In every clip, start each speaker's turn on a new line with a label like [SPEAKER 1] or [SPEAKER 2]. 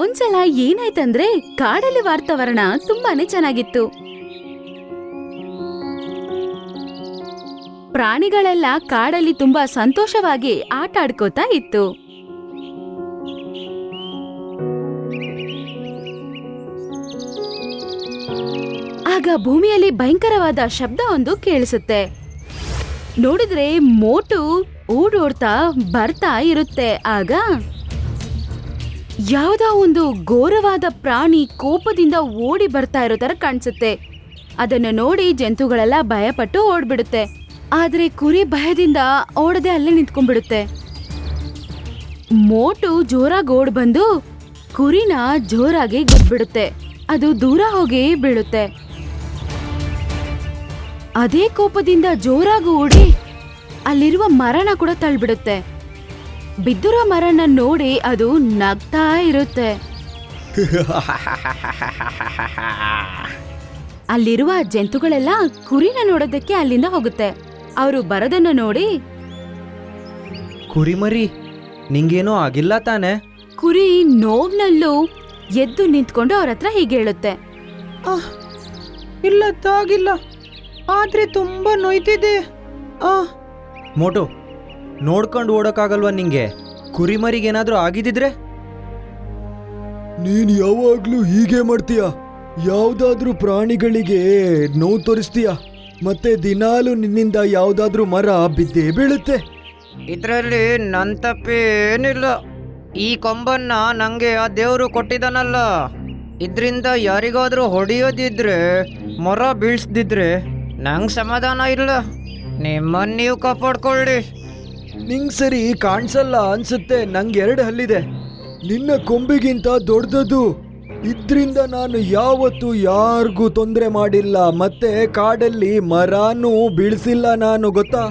[SPEAKER 1] ಒಂದ್ಸಲ ಏನಾಯ್ತಂದ್ರೆ ಕಾಡಲ್ಲಿ ವಾತಾವರಣ ತುಂಬಾನೇ ಚೆನ್ನಾಗಿತ್ತು. ಪ್ರಾಣಿಗಳೆಲ್ಲ ಕಾಡಲ್ಲಿ ತುಂಬಾ ಸಂತೋಷವಾಗಿ ಆಟ ಆಡ್ಕೋತಾ ಇತ್ತು. ಆಗ ಭೂಮಿಯಲ್ಲಿ ಭಯಂಕರವಾದ ಶಬ್ದ ಒಂದು ಕೇಳಿಸುತ್ತೆ. ನೋಡಿದ್ರೆ ಮೋಟು ಓಡೋಡ್ತಾ ಬರ್ತಾ ಇರುತ್ತೆ. ಆಗ ಯಾವ್ದೋ ಒಂದು ಘೋರವಾದ ಪ್ರಾಣಿ ಕೋಪದಿಂದ ಓಡಿ ಬರ್ತಾ ಇರೋ ತರ ಕಾಣಿಸುತ್ತೆ. ಅದನ್ನ ನೋಡಿ ಜಂತುಗಳೆಲ್ಲ ಭಯಪಟ್ಟು ಓಡ್ಬಿಡುತ್ತೆ. ಆದ್ರೆ ಕುರಿ ಭಯದಿಂದ ಓಡದೆ ಅಲ್ಲೇ ನಿಂತ್ಕೊಂಡ್ಬಿಡುತ್ತೆ. ಮೋಟು ಜೋರಾಗಿ ಓಡ್ ಬಂದು ಕುರಿನ ಜೋರಾಗಿ ಗುದ್ಬಿಡುತ್ತೆ ಅದು ದೂರ ಹೋಗಿ ಬೀಳುತ್ತೆ. ಅದೇ ಕೋಪದಿಂದ ಜೋರಾಗಿ ಓಡಿ ಅಲ್ಲಿರುವ ಮರಣ ಕೂಡ ತಳ್ಬಿಡುತ್ತೆ. ಬಿದ್ದಿರೋ ಮರನ ನೋಡಿ ಅದು ನಗ್ತಾ ಇರುತ್ತೆ. ಅಲ್ಲಿರುವ ಜಂತುಗಳೆಲ್ಲ ಕುರಿನ ನೋಡೋದಕ್ಕೆ ಅಲ್ಲಿಂದ ಹೋಗುತ್ತೆ. ಅವರು ಬರದನ್ನ ನೋಡಿ
[SPEAKER 2] ಕುರಿಮರಿ ನಿಂಗೇನೋ ಆಗಿಲ್ಲ ತಾನೆ?
[SPEAKER 1] ಕುರಿ ನೋವ್ನಲ್ಲೂ ಎದ್ದು ನಿಂತ್ಕೊಂಡು ಅವ್ರ ಹತ್ರ ಹೀಗೆ ಹೇಳುತ್ತೆ.
[SPEAKER 2] ಆಹ್, ಇಲ್ಲ ತಾಗಿಲ್ಲ. ಆದ್ರೆ ತುಂಬಾ ನೋಯ್ತಿದೆ. ಆ. ಮೋಟು ನೋಡ್ಕೊಂಡು ಓಡೋಕ್ಕಾಗಲ್ವಾ ನಿಂಗೆ? ಕುರಿಮರಿಗೇನಾದರೂ ಆಗಿದ್ದಿದ್ರೆ?
[SPEAKER 3] ನೀನು ಯಾವಾಗಲೂ ಹೀಗೆ ಮಾಡ್ತೀಯ? ಯಾವುದಾದ್ರೂ ಪ್ರಾಣಿಗಳಿಗೆ ನೋವು ತೋರಿಸ್ತೀಯ? ಮತ್ತೆ ದಿನಾಲು ನಿನ್ನಿಂದ ಯಾವುದಾದ್ರೂ ಮರ ಬಿದ್ದೇ ಬೀಳುತ್ತೆ?
[SPEAKER 4] ಇದರಲ್ಲಿ ನನ್ನ ತಪ್ಪೇನಿಲ್ಲ. ಈ ಕೊಂಬನ್ನ ನಂಗೆ ಆ ದೇವರು ಕೊಟ್ಟಿದ್ದಾನಲ್ಲ. ಇದರಿಂದ ಯಾರಿಗಾದರೂ ಹೊಡೆಯೋದಿದ್ರೆ ಮರ ಬೀಳ್ಸ್ದಿದ್ರೆ ನಂಗೆ ಸಮಾಧಾನ ಇಲ್ಲ. ನಿಮ್ಮನ್ನ ನೀವು ಕಾಪಾಡ್ಕೊಳ್ಳಿ.
[SPEAKER 3] ನಿಂಗ್ ಸರಿ ಕಾಣ್ಸಲ್ಲ ಅನ್ಸುತ್ತೆ ನಂಗೆ ಎರಡು ಹಲ್ಲಿದೆ. ನಿನ್ನ ಕೊಂಬಿಗಿಂತ ದೊಡ್ಡದು. ಇದ್ರಿಂದ ನಾನು ಯಾವತ್ತೂ ಯಾರಿಗೂ ತೊಂದರೆ ಮಾಡಿಲ್ಲ ಮತ್ತೆ ಕಾಡಲ್ಲಿ ಮರಾನೂ ಬೀಳ್ಸಿಲ್ಲ ನಾನು ಗೊತ್ತಾ?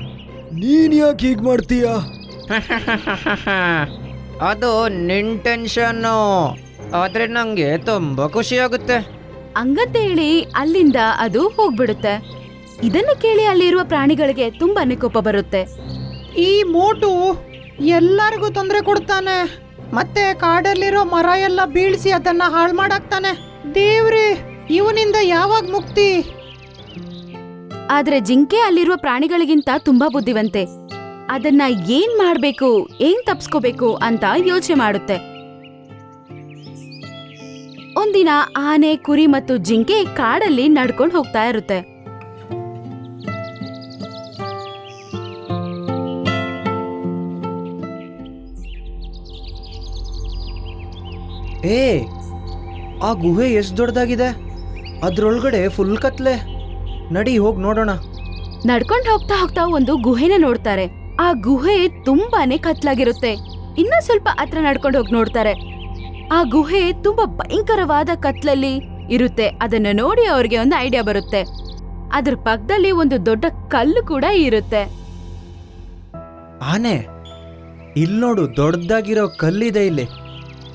[SPEAKER 3] ನೀನ್ ಯಾಕೆ ಹೀಗ್ ಮಾಡ್ತೀಯ?
[SPEAKER 4] ಅದು ನಿನ್ ಟೆನ್ಷನ್ನು ಆದ್ರೆ ನಂಗೆ ತುಂಬಾ ಖುಷಿಯಾಗುತ್ತೆ.
[SPEAKER 1] ಹಂಗಂತ ಹೇಳಿ ಅಲ್ಲಿಂದ ಅದು ಹೋಗ್ಬಿಡುತ್ತೆ. ಇದನ್ನ ಕೇಳಿ ಅಲ್ಲಿರುವ ಪ್ರಾಣಿಗಳಿಗೆ ತುಂಬಾನೇ ಕೋಪ ಬರುತ್ತೆ.
[SPEAKER 5] ಈ ಮೋಟು ಎಲ್ಲರಿಗೂ ತೊಂದರೆ ಕೊಡ್ತಾನೆ. ಮತ್ತೆ ಕಾಡಲ್ಲಿರೋ ಮರ ಎಲ್ಲ ಬೀಳ್ಸಿ ಅದನ್ನ ಹಾಳು ಮಾಡಾಕ್ತಾನೆ. ದೇವ್ರಿ, ಇವನಿಂದ ಯಾವಾಗ ಮುಕ್ತಿ?
[SPEAKER 1] ಆದ್ರೆ ಜಿಂಕೆ ಅಲ್ಲಿರುವ ಪ್ರಾಣಿಗಳಿಗಿಂತ ತುಂಬಾ ಬುದ್ಧಿವಂತೆ. ಅದನ್ನ ಏನ್ ಮಾಡ್ಬೇಕು, ಏನ್ ತಪ್ಸ್ಕೋಬೇಕು ಅಂತ ಯೋಚನೆ ಮಾಡುತ್ತೆ. ಒಂದಿನ ಆನೆ, ಕುರಿ ಮತ್ತು ಜಿಂಕೆ ಕಾಡಲ್ಲಿ ನಡ್ಕೊಂಡು ಹೋಗ್ತಾ ಇರುತ್ತೆ.
[SPEAKER 2] ಏ ಆ ಗುಹೆ ಎಷ್ಟು ದೊಡ್ಡದಾಗಿದೆ? ಅದ್ರೊಳಗಡೆ ಫುಲ್ ಕತ್ಲೆ. ನಡಿ ಹೋಗಿ ನೋಡೋಣ.
[SPEAKER 1] ನಡ್ಕೊಂಡ್ ಹೋಗ್ತಾ ಹೋಗ್ತಾ ಒಂದು ಗುಹೆನ ನೋಡ್ತಾರೆ. ಆ ಗುಹೆ ತುಂಬಾನೇ ಕತ್ಲಾಗಿರುತ್ತೆ. ಇನ್ನ ಸ್ವಲ್ಪ ಹತ್ರ ನಡ್ಕೊಂಡು ಹೋಗಿ ನೋಡ್ತಾರೆ. ಆ ಗುಹೆ ತುಂಬಾ ಭಯಂಕರವಾದ ಕತ್ಲಲ್ಲಿ ಇರುತ್ತೆ. ಅದನ್ನ ನೋಡಿ ಅವ್ರಿಗೆ ಒಂದು ಐಡಿಯಾ ಬರುತ್ತೆ. ಅದ್ರ ಪಕ್ಕದಲ್ಲಿ ಒಂದು ದೊಡ್ಡ ಕಲ್ಲು ಕೂಡ ಇರುತ್ತೆ.
[SPEAKER 2] ಆನೆ ಇಲ್ಲಿ ನೋಡು ದೊಡ್ಡದಾಗಿರೋ ಕಲ್ಲಿದೆ ಇಲ್ಲಿ.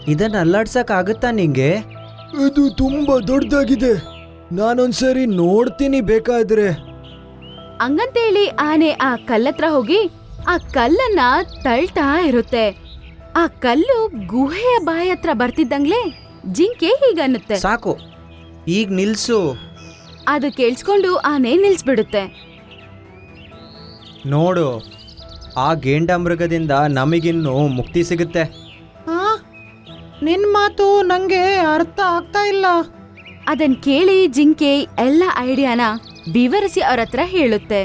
[SPEAKER 2] ಇದನ್ನ ಅಲ್ಲಾಡ್ಸಕ್ ಆಗುತ್ತಾ ನಿಂಗೆ?
[SPEAKER 3] ಇದು ತುಂಬಾ ದೊಡ್ಡದಾಗಿದೆ. ನಾನೊಂದ್ಸರಿ ನೋಡ್ತೀನಿ ಬೇಕಾದ್ರೆ.
[SPEAKER 1] ಹಂಗಂತೇಳಿ ಆನೆ ಆ ಕಲ್ಲತ್ರ ಹೋಗಿ ಆ ಕಲ್ಲನ್ನ ತಳ್ತಾ ಇರುತ್ತೆ. ಆ ಕಲ್ಲು ಗುಹೆಯ ಬಾಯಿ ಹತ್ರ ಬರ್ತಿದ್ದಂಗ್ಲೆ ಜಿಂಕೆ ಹೀಗನ್ನುತ್ತೆ
[SPEAKER 2] ಸಾಕು. ಈಗ ನಿಲ್ಸು.
[SPEAKER 1] ಅದು ಕೇಳಿಸ್ಕೊಂಡು ಆನೆ ನಿಲ್ಸ್ಬಿಡುತ್ತೆ.
[SPEAKER 2] ನೋಡು ಆ ಗೇಂಡಾಮೃಗದಿಂದ ನಮಗಿನ್ನು ಮುಕ್ತಿ ಸಿಗುತ್ತೆ.
[SPEAKER 5] ನಿನ್ ಮಾತು ನಂಗೆ ಅರ್ಥ ಆಗ್ತಾ ಇಲ್ಲ.
[SPEAKER 1] ಅದನ್ ಕೇಳಿ ಜಿಂಕೆ ಎಲ್ಲ ಐಡಿಯಾನ ವಿವರಿಸಿ ಅವ್ರ ಹತ್ರ ಹೇಳುತ್ತೆ.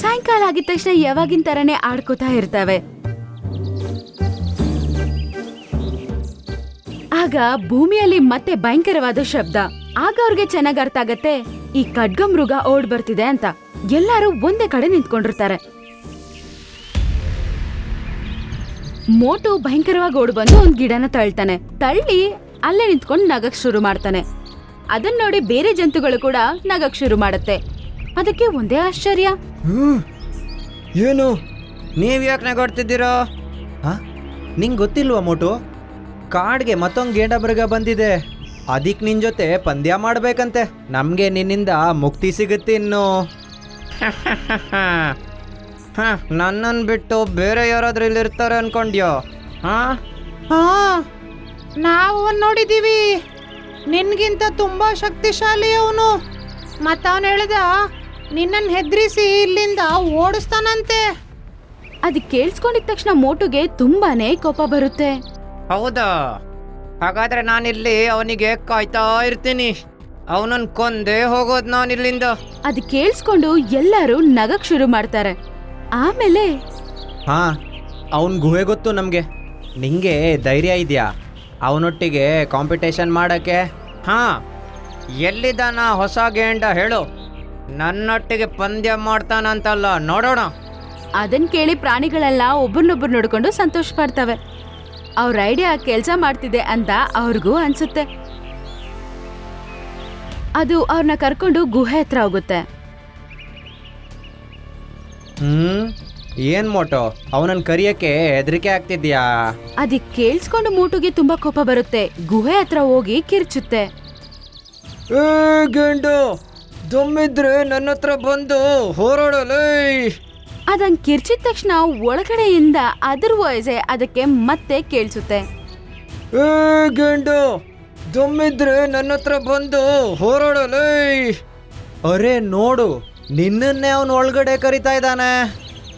[SPEAKER 1] ಸಾಯಂಕಾಲ ಆಗಿದ ತಕ್ಷಣ ಯಾವಾಗಿನ ತರನೇ ಆಡ್ಕೋತಾ ಇರ್ತವೆ. ಆಗ ಭೂಮಿಯಲ್ಲಿ ಮತ್ತೆ ಭಯಂಕರವಾದ ಶಬ್ದ. ಆಗ ಅವ್ರಿಗೆ ಚೆನ್ನಾಗ್ ಅರ್ಥ ಆಗತ್ತೆ, ಈ ಖಡ್ಗ ಮೃಗ ಓಡ್ ಬರ್ತಿದೆ ಅಂತ. ಎಲ್ಲರೂ ಒಂದೇ ಕಡೆ ನಿಂತ್ಕೊಂಡಿರ್ತಾರೆ. ಮೋಟು ಭಯಂಕರವಾಗಿ ಓಡ್ ಬಂದು ಒಂದ್ ಗಿಡನ ತಳ್ತಾನೆ. ತಳ್ಳಿ ಅಲ್ಲೇ ನಿಂತ್ಕೊಂಡು ನಗಕ್ ಶುರು ಮಾಡ್ತಾನೆ. ಅದನ್ನ ನೋಡಿ ಬೇರೆ ಜಂತುಗಳು ಕೂಡ ನಗಕ್ ಶುರು ಮಾಡುತ್ತೆ. ಅದಕ್ಕೆ ಒಂದೇ ಆಶ್ಚರ್ಯ.
[SPEAKER 3] ಏನು?
[SPEAKER 4] ನೀವ್ ಯಾಕೆ ನಗಾಡ್ತಿದ್ದೀರೋ?
[SPEAKER 2] ಹಾ? ನಿಂಗೆ ಗೊತ್ತಿಲ್ವಾ ಮೋಟು? ಕಾಡ್ಗೆ ಮತ್ತೊಂದು ಬರ್ಗ ಬಂದಿದೆ. ಅದಕ್ಕೆ ನಿನ್ ಜೊತೆ ಪಂದ್ಯ ಮಾಡ್ಬೇಕಂತೆ. ನಮ್ಗೆ ನಿನ್ನಿಂದ ಮುಕ್ತಿ ಸಿಗುತ್ತೆ ಇನ್ನು.
[SPEAKER 4] ಹ ನನ್ನನ್ನು ಬಿಟ್ಟು ಬೇರೆ ಯಾರಾದ್ರೂ ಇಲ್ಲಿ ಇರ್ತಾರೆ ಅನ್ಕೊಂಡ್ಯೋ? ಹಾ?
[SPEAKER 5] ಹಾ ನಾವು ಅವನ್ ನೋಡಿದೀವಿ ನಿನ್ಗಿಂತ ತುಂಬಾ ಶಕ್ತಿಶಾಲಿ ಅವನು. ಮತ್ತ ಅವನು ಹೇಳ್ದ ನಿನ್ನನ್ ಹೆದ್ರಿಸಿ ಇಲ್ಲಿಂದ ಓಡಿಸ್ತಾನಂತೆ.
[SPEAKER 1] ಅದ್ ಕೇಳಿಸ್ಕೊಂಡಿದ ತಕ್ಷಣ ಮೋಟುಗೆ ತುಂಬಾನೇ ಕೋಪ ಬರುತ್ತೆ.
[SPEAKER 4] ಹೌದಾ? ಹಾಗಾದ್ರೆ ನಾನಿಲ್ಲಿ ಅವನಿಗೆ ಕಾಯ್ತಾ ಇರ್ತೀನಿ. ಅವನನ್ನ ಕೊಂದೇ ಹೋಗೋದು ನಾನಿಲ್ಲಿಂದ.
[SPEAKER 1] ಅದ್ ಕೇಳಿಸ್ಕೊಂಡು ಎಲ್ಲರೂ ನಗಕ್ ಶುರು ಮಾಡ್ತಾರೆ. ಆಮೇಲೆ?
[SPEAKER 2] ಹಾ ಅವನ್ ಗುಹೆ ಗೊತ್ತು ನಮಗೆ. ನಿಂಗೆ ಧೈರ್ಯ ಇದೆಯಾ? ಅವನೊಟ್ಟಿಗೆ ಕಾಂಪಿಟೇಷನ್ ಮಾಡಕ್ಕೆ?
[SPEAKER 4] ಹಾ ಎಲ್ಲಿದ್ದಾನ ಹೊಸ ಗೇಂಡ ಹೇಳು. ನನ್ನೊಟ್ಟಿಗೆ ಪಂದ್ಯ ಮಾಡ್ತಾನಂತಲ್ಲ ನೋಡೋಣ.
[SPEAKER 1] ಅದನ್ ಕೇಳಿ ಪ್ರಾಣಿಗಳೆಲ್ಲ ಒಬ್ರನ್ನೊಬ್ರು ನೋಡ್ಕೊಂಡು ಸಂತೋಷ ಪಡ್ತವೆ. ಅವ್ರ ಐಡಿಯಾ ಕೆಲಸ ಮಾಡ್ತಿದೆ ಅಂತ ಅವ್ರಿಗೂ ಅನ್ಸುತ್ತೆ. ಅದು ಅವ್ರನ್ನ ಕರ್ಕೊಂಡು ಗುಹೆ ಹತ್ರ ಹೋಗುತ್ತೆ.
[SPEAKER 2] ಹ್ಮ್? ಏನ್ ಮೋಟೋ? ಅವನನ್ನ ಕರಿಯಕ್ಕೆ ಹೆದರಿಕೆ ಆಗ್ತಿದ್ಯಾ
[SPEAKER 1] ಅದಕ್ ಕೇಳಿಸ್ಕೊಂಡು ಮೂಟುಗೆ ತುಂಬಾ ಕೋಪ ಬರುತ್ತೆ. ಗುಹೆ ಹತ್ರ ಹೋಗಿ ಕಿರ್ಚುತ್ತೆ.
[SPEAKER 4] ಏ ಗೇಂಡು ದಮ್ಮಿದ್ರೆ ನನ್ನ ಹತ್ರ ಬಂದು ಹೋರಾಡಲೇ
[SPEAKER 1] ಅದಂಗ್ ಕಿರ್ಚಿದ ತಕ್ಷಣ ಒಳಗಡೆಯಿಂದ ಅದರ್ ವಾಯ್ಸೆ ಅದಕ್ಕೆ ಮತ್ತೆ ಕೇಳಿಸುತ್ತೆ.
[SPEAKER 4] ಏ ಗೇಂಡು ದಮ್ಮಿದ್ರೆ ನನ್ನ ಹತ್ರ ಬಂದು ಹೋರಾಡಲೇ
[SPEAKER 2] ಅರೆ ನೋಡು ನಿನ್ನನ್ನೇ ಅವನು ಒಳಗಡೆ ಕರಿತಾ ಇದ್ದಾನೆ?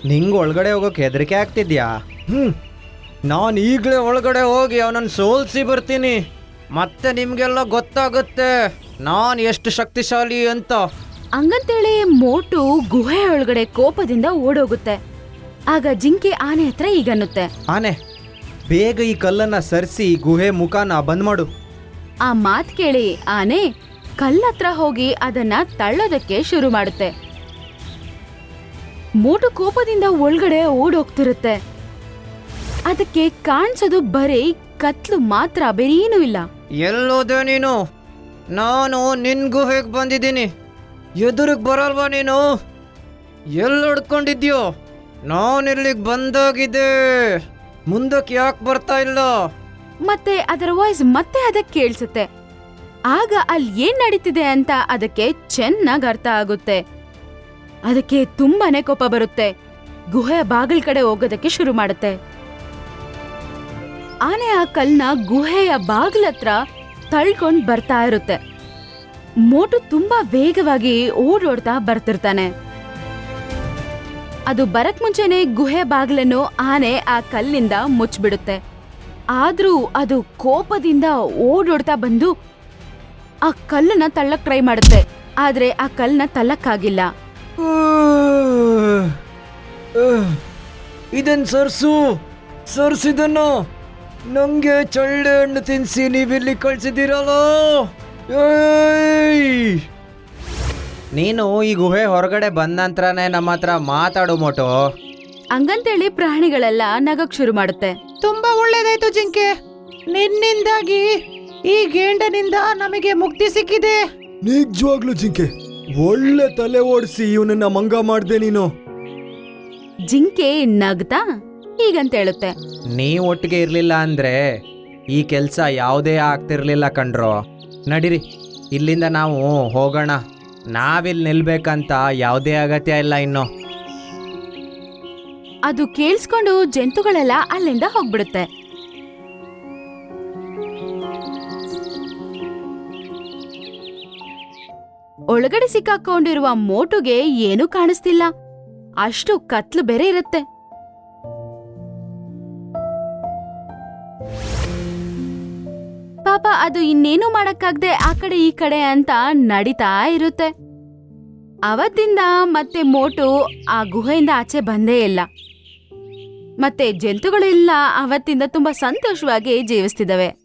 [SPEAKER 2] ನಿಂಗೆ ಒಳಗಡೆ ಹೋಗೋಕೆ ಹೆದರಿಕೆ ಆಗ್ತಿದ್ಯಾ?
[SPEAKER 4] ಹ್ಞೂ ನಾನು ಈಗಲೇ ಒಳಗಡೆ ಹೋಗಿ ಅವನನ್ನು ಸೋಲ್ಸಿ ಬರ್ತೀನಿ. ಮತ್ತೆ ನಿಮಗೆಲ್ಲ ಗೊತ್ತಾಗುತ್ತೆ. ನಾನು ಎಷ್ಟು ಶಕ್ತಿಶಾಲಿ ಅಂತ.
[SPEAKER 1] ಹಂಗಂತೇಳಿ ಮೋಟು ಗುಹೆ ಒಳಗಡೆ ಕೋಪದಿಂದ ಓಡೋಗುತ್ತೆ. ಆಗ ಜಿಂಕೆ ಆನೆ ಹತ್ರ ಈಗನ್ನುತ್ತೆ.
[SPEAKER 2] ಆನೆ ಬೇಗ ಈ ಕಲ್ಲನ್ನ ಸರಿಸಿ ಗುಹೆ ಮುಖಾನ ಬಂದ್ ಮಾಡು.
[SPEAKER 1] ಆ ಮಾತ್ ಕೇಳಿ ಆನೆ ಕಲ್ಲತ್ರ ಹೋಗಿ ಅದನ್ನ ತಳ್ಳೋದಕ್ಕೆ ಶುರು ಮಾಡುತ್ತೆ. ಮೋಟು ಕೋಪದಿಂದ ಒಳಗಡೆ ಓಡೋಗ್ತಿರುತ್ತೆ. ಅದಕ್ಕೆ ಕಾಣಿಸೋದು ಬರೀ ಕತ್ಲು ಮಾತ್ರ ಬೇರೇನೂ ಇಲ್ಲ.
[SPEAKER 4] ಎಲ್ಲೋದೆ ನೀನು? ನಾನು ನಿನ್ ಗುಹೆಗೆ ಬಂದಿದ್ದೀನಿ. ಎದುರಿಗೆ ಬರಲ್ವಾ ನೀನು? ಎಲ್ಲಿ ಹೊಡ್ಕೊಂಡಿದ್ಯೋ ನಾನು ಇಲ್ಲಿಗೆ ಬಂದಾಗಿದೆ. ಮುಂದಕ್ಕೆ ಯಾಕೆ ಬರ್ತಾ ಇಲ್ಲ?
[SPEAKER 1] ಮತ್ತೆ ಅದರ ವಾಯ್ಸ್ ಮತ್ತೆ ಅದಕ್ಕೆ ಕೇಳಿಸುತ್ತೆ. ಆಗ ಅಲ್ಲಿ ಏನ್ ನಡೀತಿದೆ ಅಂತ ಅದಕ್ಕೆ ಚೆನ್ನಾಗಿ ಅರ್ಥ ಆಗುತ್ತೆ. ಅದಕ್ಕೆ ತುಂಬಾನೇ ಕೋಪ ಬರುತ್ತೆ. ಗುಹೆಯ ಬಾಗಿಲ್ ಕಡೆ ಹೋಗೋದಕ್ಕೆ ಶುರು ಮಾಡುತ್ತೆ. ಆನೆ ಆ ಕಲ್ನ ಗುಹೆಯ ಬಾಗಿಲತ್ರ ತಳ್ಕೊಂಡ್ ಬರ್ತಾ ಇರುತ್ತೆ. ಮೋಟು ತುಂಬಾ ವೇಗವಾಗಿ ಓಡೋಡ್ತಾ ಬರ್ತಿರ್ತಾನೆ. ಅದು ಬರಕ್ ಮುಂಚೆನೆ ಗುಹೆ ಬಾಗಿಲನ್ನು ಆನೆ ಆ ಕಲ್ಲಿಂದ ಮುಚ್ಚಿಬಿಡುತ್ತೆ. ಆದ್ರೂ ಅದು ಕೋಪದಿಂದ ಓಡೋಡ್ತಾ ಬಂದು ಆ ಕಲ್ಲನ್ನ ತಳ್ಳಕ್ ಟ್ರೈ ಮಾಡುತ್ತೆ. ಆದ್ರೆ ಆ ಕಲ್ಲನ್ನ ತಳ್ಳಕ್ಕಾಗಿಲ್ಲ.
[SPEAKER 4] ಇದನ್ ಸರ್ಸು ಸರ್ಸಿದನ್ನು. ನಂಗೆ ಚಳ್ಳೆ ಹಣ್ಣು ತಿನ್ಸಿ ನೀವಿಲ್ಲಿ ಕಳ್ಸಿದ್ದೀರಲ್ಲ!
[SPEAKER 2] ನೀನು ಈ ಗುಹೆ ಹೊರಗಡೆ ಬಂದ ನಂತರನೇ ನಮ್ಮ ಹತ್ರ ಮಾತಾಡು ಮೋಟು.
[SPEAKER 1] ಹಂಗಂತೇಳಿ ಪ್ರಾಣಿಗಳೆಲ್ಲ ನಗಕ್ ಶುರು ಮಾಡುತ್ತೆ.
[SPEAKER 5] ತುಂಬಾ ಒಳ್ಳೇದಾಯ್ತು ಜಿಂಕೆ. ನಿನ್ನಿಂದಾಗಿ ಈ ಗೇಂಡನಿಂದ ನಮಗೆ ಮುಕ್ತಿ ಸಿಕ್ಕಿದೆ.
[SPEAKER 3] ನಿಜವಾಗ್ಲು ಜಿಂಕೆ ಒಳ್ಳೆ ತಲೆ ಓಡಿಸಿ ಇವನನ್ನ ಮಂಗ ಮಾಡ್ದೆ ನೀನು.
[SPEAKER 1] ಜಿಂಕೆ ನಗ್ತಾ ಹೀಗಂತ ಹೇಳುತ್ತೆ.
[SPEAKER 2] ನೀವು ಒಟ್ಟಿಗೆ ಇರ್ಲಿಲ್ಲ ಅಂದ್ರೆ ಈ ಕೆಲ್ಸ ಯಾವುದೇ ಆಗ್ತಿರ್ಲಿಲ್ಲ ಕಣ್ರೋ. ನಡಿರಿ ಇಲ್ಲಿಂದ ನಾವು ಹೋಗೋಣ. ನಾವಿಲ್ಲಿ ನಿಲ್ಬೇಕಂತ ಯಾವುದೇ ಅಗತ್ಯ ಇಲ್ಲ ಇನ್ನು.
[SPEAKER 1] ಅದು ಕೇಳಿಸ್ಕೊಂಡು ಜಂತುಗಳೆಲ್ಲ ಅಲ್ಲಿಂದ ಹೋಗ್ಬಿಡುತ್ತೆ. ಒಳಗಡೆ ಸಿಕ್ಕಾಕೊಂಡಿರುವ ಮೋಟುಗೆ ಏನೂ ಕಾಣಿಸ್ತಿಲ್ಲ. ಅಷ್ಟು ಕತ್ಲು ಬೇರೆ ಇರುತ್ತೆ. ಪಾಪ ಅದು ಇನ್ನೇನು ಮಾಡಕ್ಕಾಗ್ದೆ ಆ ಕಡೆ ಈ ಕಡೆ ಅಂತ ನಡೀತಾ ಇರುತ್ತೆ. ಅವತ್ತಿಂದ ಮತ್ತೆ ಮೋಟು ಆ ಗುಹೆಯಿಂದ ಆಚೆ ಬಂದೇ ಇಲ್ಲ. ಮತ್ತೆ ಜಂತುಗಳೆಲ್ಲ, ಅವತ್ತಿಂದ ತುಂಬಾ ಸಂತೋಷವಾಗಿ ಜೀವಿಸ್ತಿದವೆ